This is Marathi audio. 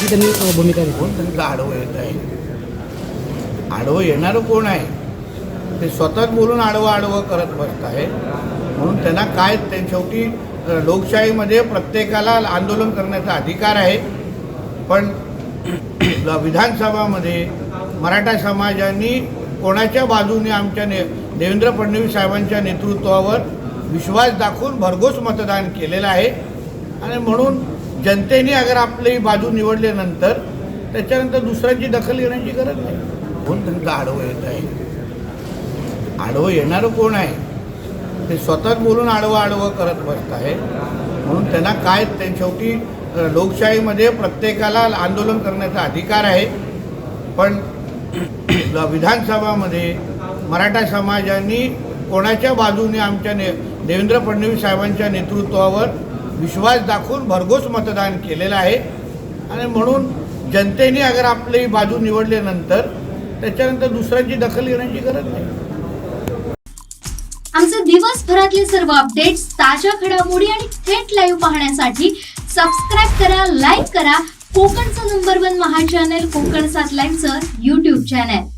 ही त्यांनी भूमिका घेतली? कोण? त्यांचं आडवं येत आहे? आडवं येणारं कोण आहे? ते स्वतःच बोलून आडवं आडवं करत बसत आहे म्हणून त्यांना काय ते शेवटी लोकशाहीमध्ये प्रत्येकाला आंदोलन करण्याचा अधिकार आहे. पण विधानसभामध्ये मराठा समाजाने कोणाच्या बाजूने आमच्या ने देवेंद्र फडणवीस साहेबांच्या नेतृत्वावर विश्वास दाखवून भरघोस मतदान केलेलं आहे. आणि म्हणून जनतेने अगर आपली बाजू निवडल्यानंतर त्याच्यानंतर दुसऱ्यांची दखल घेण्याची गरज नाही. कोण त्यांचं आडवं येत आहे? आडवं येणारं कोण आहे? ते स्वतःच बोलून आडवं आडवं करत बसत आहे. म्हणून त्यांना काय ते शेवटी लोकशाहीमध्ये प्रत्येकाला आंदोलन करण्याचा अधिकार आहे. पण विधानसभामध्ये मराठा समाजाने कोणाच्या बाजूने आमच्या ने देवेंद्र फडणवीस साहेबांच्या नेतृत्वावर विश्वास दाखवून भरघोस मतदान केलेलं आहे. आणि म्हणून जनतेने अगर आपली बाजू निवडल्यानंतर त्याच्यानंतर दुसऱ्यांची दखल घेण्याची गरज नाही. आमचे दिवसभरातले सर्व अपडेट्स ताज्या घडामोडी आणि थेट लाईव्ह पाहण्यासाठी सबस्क्राईब करा लाईक करा. कोकणचं number one Maha channel Kokan सात लाईव्हचं युट्यूब चॅनल